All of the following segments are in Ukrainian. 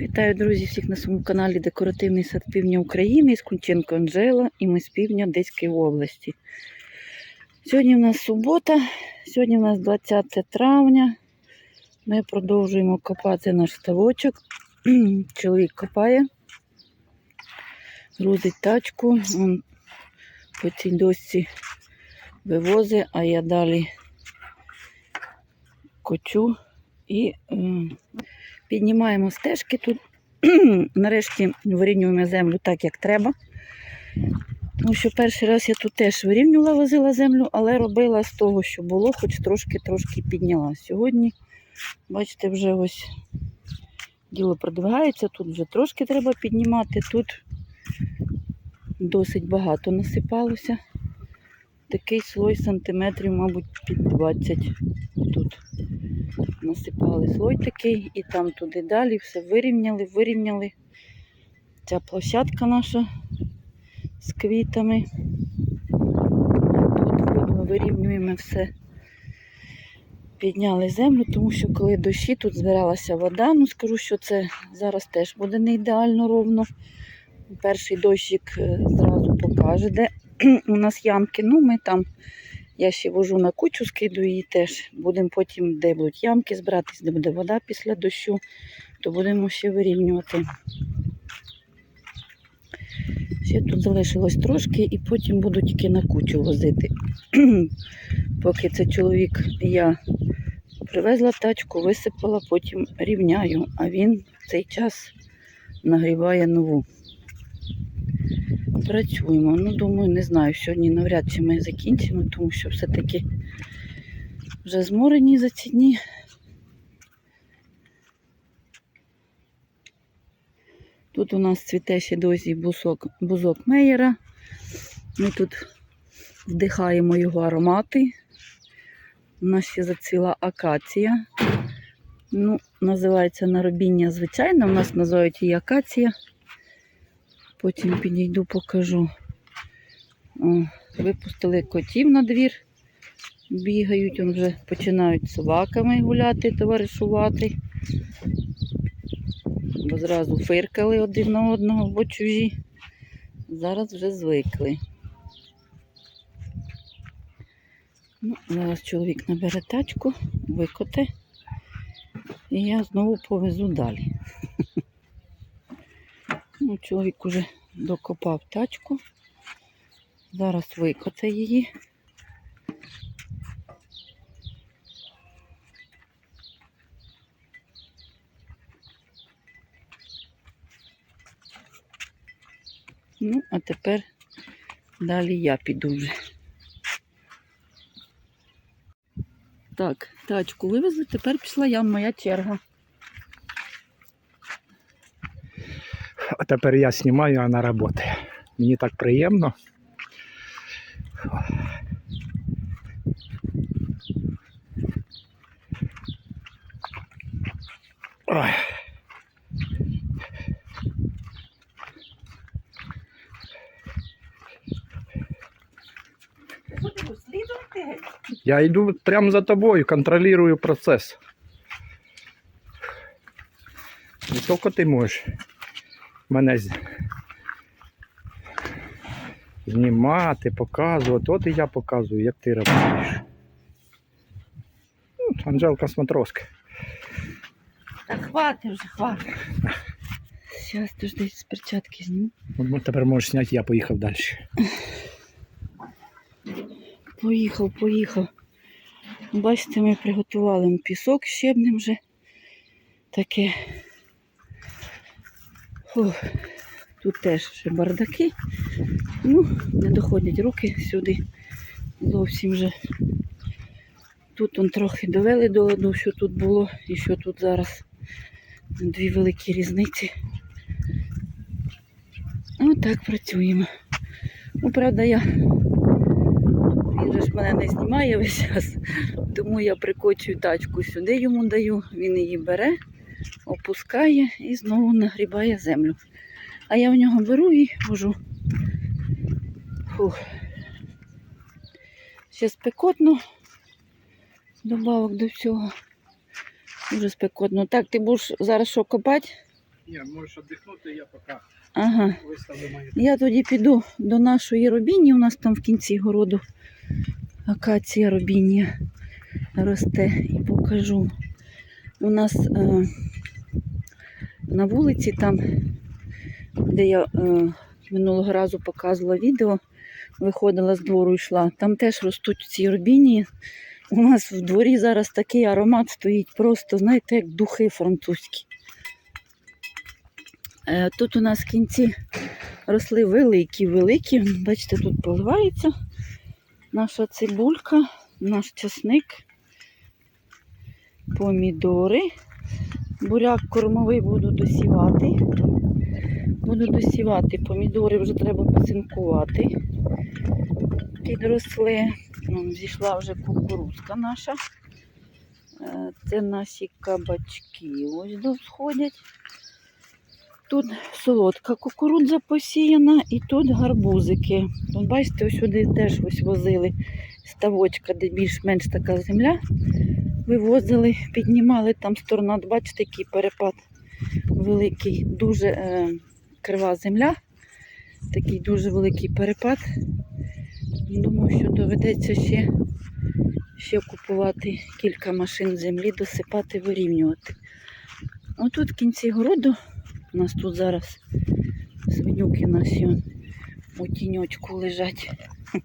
Вітаю, друзі, всіх на своєму каналі Декоративний сад Півдня України з Кунченко Анжела і ми з півдня Одеської області. Сьогодні в нас субота, сьогодні в нас 20 травня. Ми продовжуємо копати наш ставочок. Чоловік копає, грузить тачку, він по цій досці вивозить, а я далі кочу і Піднімаємо стежки тут. Нарешті вирівнюємо землю так, як треба. Тому що перший раз я тут теж вирівнювала, возила землю, але робила з того, що було, хоч трошки-трошки підняла. Сьогодні, бачите, вже ось діло продвигається, тут вже трошки треба піднімати, тут досить багато насипалося. Такий слой сантиметрів, мабуть, під 20 тут насипали слой такий і там туди далі все вирівняли, вирівняли. Ця площадка наша з квітами. Тут вирівнюємо все. Підняли землю, тому що коли дощі тут збиралася вода, ну скажу, що це зараз теж буде не ідеально ровно. Перший дощик е, зразу покаже, де у нас ямки. Ну, ми там я ще вожу на кучу, скидую її теж. Будемо потім, де будуть ямки збиратись, де буде вода після дощу, то будемо ще вирівнювати. Ще тут залишилось трошки і потім буду тільки на кучу возити. Поки це чоловік, я привезла тачку, висипала, потім рівняю, а він в цей час нагріває нову. Працюємо. Ну, думаю, не знаю, сьогодні навряд чи ми закінчимо, тому що все-таки вже зморені за ці дні. Тут у нас цвіте ще досі бузок, бузок меєра. Ми тут вдихаємо його аромати. У нас ще зацвіла акація. Ну, називається наробіння звичайно, у нас називають її акація. Потім підійду, покажу. О, випустили котів на двір. Бігають, он вже починають собаками гуляти, товаришувати. Бо зразу фиркали один на одного, бо чужі. Зараз вже звикли. Ну, зараз чоловік набере тачку, викоте, і я знову повезу далі. Ну, чоловік уже докопав тачку. Зараз викоте її. Ну, а тепер далі я піду вже. Так, тачку вивезли, тепер пішла я, моя черга. А тепер я знімаю, а вона працює. Мені так приємно. Ой. Будемо слідувати. Я йду прямо за тобою, контролюю процес. Не тільки ти можеш мене знімати, показувати. От і я показую, як ти працюєш. Ну, Анжелка Смотровська. Так хватить вже, хватить. Зараз ти ж десь перчатки зніму. Ну, Тепер можеш зняти, я поїхав далі. Поїхав, поїхав. Бачите, ми приготували пісок щебнем вже. Таке. Фух. Тут теж ще бардаки. Ну, не доходять руки сюди. Зовсім вже. Тут он трохи довели до ладу, що тут було і що тут зараз. Дві великі різниці. Отак працюємо. Ну, правда, я він же ж мене не знімає весь час, тому я прикочую тачку сюди йому даю, він її бере, опускає і знову нагрібає землю. А я в нього беру і вожу. Фух. Ще спекотно. Добавок до всього. Дуже спекотно. Так, ти будеш зараз що копати? Ні, можеш віддихнути, я поки Ага. виставлю мої. Я тоді піду до нашої робіні. У нас там в кінці городу акація робіння росте і покажу. У нас е, на вулиці, там, де я е, минулого разу показувала відео, виходила з двору йшла, там теж ростуть ці робінії. У нас в дворі зараз такий аромат стоїть, просто, знаєте, як духи французькі. Е, Тут у нас в кінці росли великі-великі. Бачите, тут поливається наша цибулька, наш часник, помідори. Буряк кормовий буду досівати. Буду досівати. Помідори вже треба посинкувати. Підросли. Ну, Зійшла вже кукурузка наша. Е, Це наші кабачки ось довсходять. Тут солодка кукурудза посіяна і тут гарбузики. От бачите, ось сюди теж ось возили ставочка, де більш-менш така земля. Вивозили, піднімали там сторона. От Бачите, який перепад великий, дуже е, крива земля. Такий дуже великий перепад. Думаю, що доведеться ще, ще купувати кілька машин землі, досипати, вирівнювати. Отут в кінці городу у нас тут зараз свинюки наші у тіньочку лежать.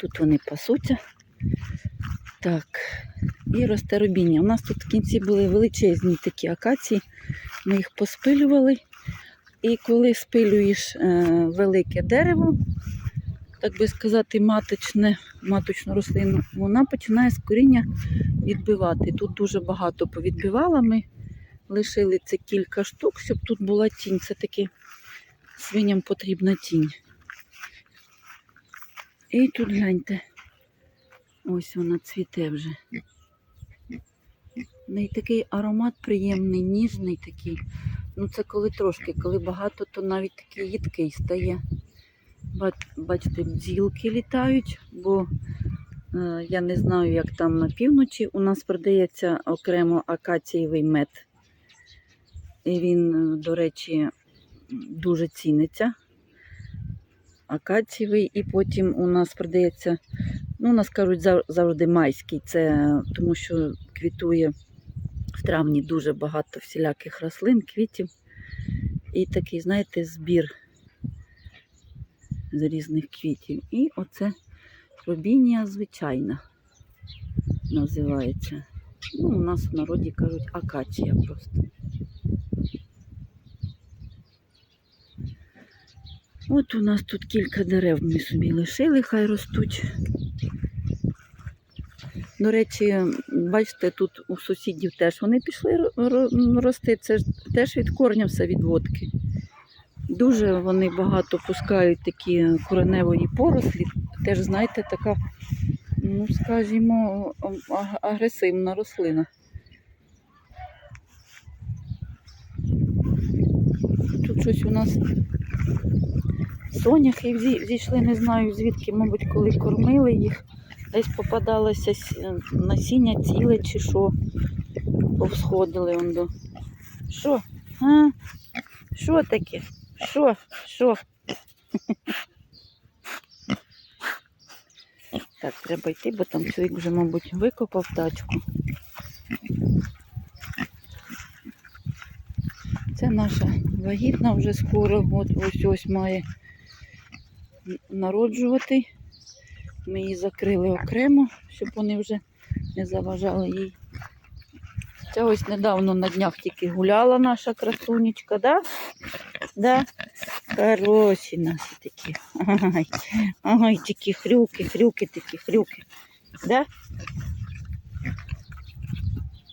Тут вони пасуться. Так, і росте робіння. У нас тут в кінці були величезні такі акації. Ми їх поспилювали. І коли спилюєш е, велике дерево, так би сказати, маточне, маточну рослину, вона починає з коріння відбивати. Тут дуже багато повідбивала. Ми лишили це кілька штук, щоб тут була тінь. Це таки свиням потрібна тінь. І тут гляньте. Ось вона цвіте вже. В неї такий аромат приємний, ніжний такий. Ну це коли трошки, коли багато, то навіть такий їдкий стає. Бачите, бджілки літають, бо е, я не знаю, як там на півночі. У нас продається окремо акацієвий мед. І він, е, до речі, дуже ціниться. Акацієвий, і потім у нас продається, ну, у нас кажуть завжди майський. Це тому що квітує в травні дуже багато всіляких рослин, квітів. І такий, знаєте, збір з різних квітів. І оце робінія звичайна називається. Ну, у нас в народі кажуть акація просто. От у нас тут кілька дерев ми собі лишили, хай ростуть. До речі, бачите, тут у сусідів теж вони пішли ро- ро- рости. Це ж теж від корня все від водки. Дуже вони багато пускають такі кореневої порослі. Теж, знаєте, така, ну, скажімо, агресивна рослина. Тут щось у нас соняхи зійшли, не знаю звідки, мабуть, коли кормили їх. Десь попадалося насіння ціле чи що. Повсходили он до. Що? А? Що таке? Що? Що? Так, треба йти, бо там чоловік вже, мабуть, викопав тачку. Це наша вагітна вже скоро, от ось ось має народжувати. Ми її закрили окремо, щоб вони вже не заважали їй. Ця ось недавно на днях тільки гуляла наша красунечка, да? Да? Хороші наші такі. Ай, ай, такі хрюки, хрюки, такі хрюки. Да?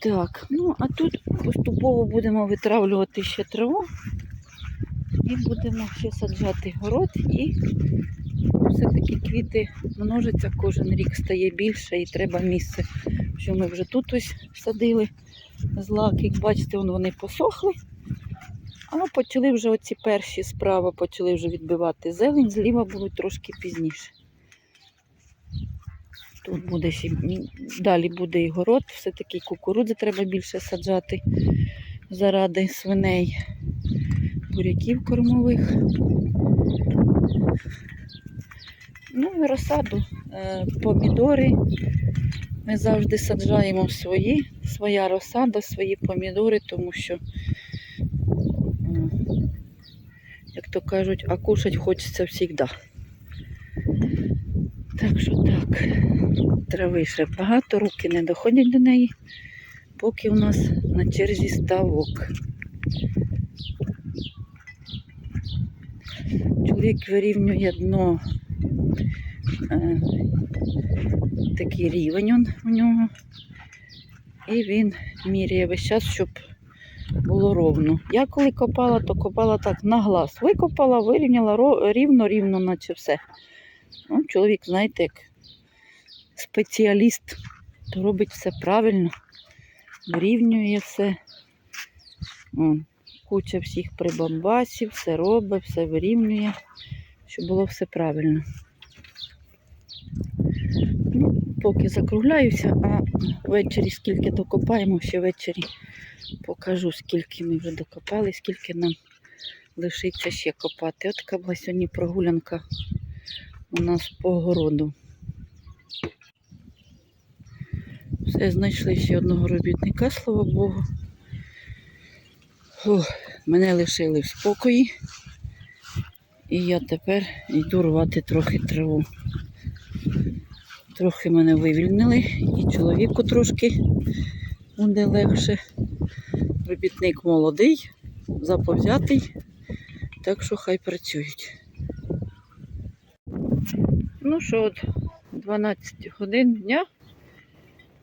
Так, ну а тут поступово будемо витравлювати ще траву і будемо ще саджати город і все-таки квіти множаться, кожен рік стає більше і треба місце. Що ми вже тут ось садили злаки, як бачите, вон вони посохли. А почали вже оці перші справи, почали вже відбивати зелень, зліва будуть трошки пізніше. Тут буде ще далі буде і город, все-таки кукурудзи треба більше саджати. заради свиней, буряків кормових. Ну і розсаду, е, помідори. Ми завжди саджаємо свої, своя розсада, свої помідори, тому що, як то кажуть, а кушать хочеться завжди. Так що так, трави ще багато, руки не доходять до неї, поки у нас на черзі ставок. Чоловік вирівнює дно, е, такий рівень он у нього. І він міряє весь час, щоб було ровно. Я коли копала, то копала так на глаз. Викопала, вирівняла ро- рівно, рівно, наче все. Ну, чоловік, знаєте, як спеціаліст, то робить все правильно, вирівнює все. О, куча всіх прибамбасів, все робить, все вирівнює, щоб було все правильно. Ну, поки закругляюся, а ввечері скільки докопаємо, ще ввечері покажу, скільки ми вже докопали, скільки нам лишиться ще копати. От така була сьогодні прогулянка у нас по городу. Все, знайшли ще одного робітника, слава Богу. Фух, мене лишили в спокої. І я тепер йду рвати трохи траву. Трохи мене вивільнили, і чоловіку трошки буде легше. Робітник молодий, заповзятий, так що хай працюють. Ну що, от 12 годин дня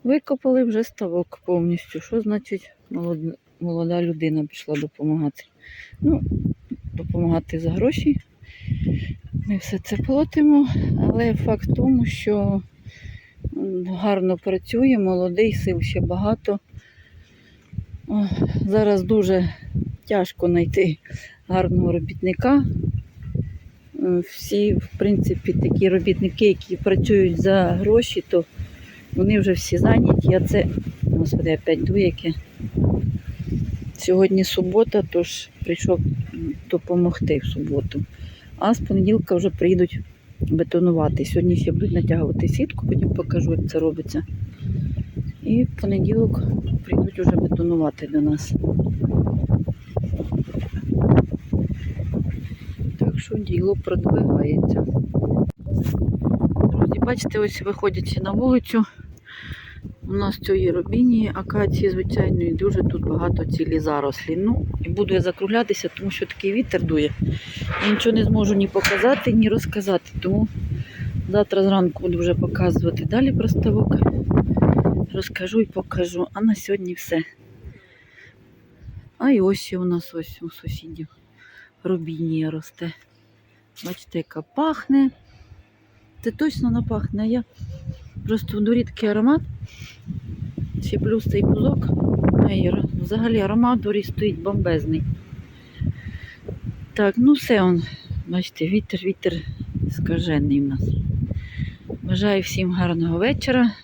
викопали вже ставок повністю. Що значить молода, молода людина пішла допомагати? Ну, допомагати за гроші. Ми все це платимо, але факт в тому, що гарно працює, молодий, сил ще багато. О, Зараз дуже тяжко знайти гарного робітника. Е, Всі, в принципі, такі робітники, які працюють за гроші, то вони вже всі зайняті. А це, господи, опять дує яке. Сьогодні субота, тож прийшов допомогти в суботу. А з понеділка вже прийдуть бетонувати. Сьогодні ще будуть натягувати сітку, потім покажу, як це робиться. І в понеділок прийдуть вже бетонувати до нас. Так що діло продвигається. Друзі, бачите, ось виходячи на вулицю, у нас цієї робіні, акації, звичайно, і дуже тут багато цілі зарослі. Ну, і буду я закруглятися, тому що такий вітер дує. Я нічого не зможу ні показати, ні розказати. Тому завтра зранку буду вже показувати далі про ставок. Розкажу і покажу. А на сьогодні все. А і ось у нас ось у сусідів робінія росте. Бачите, яка пахне. Це точно не пахне. а Я просто в дворі такий аромат. Ще плюс цей бузок. Взагалі аромат в дворі стоїть бомбезний. Так, ну все он. Бачите, вітер, вітер скажений в нас. Бажаю всім гарного вечора,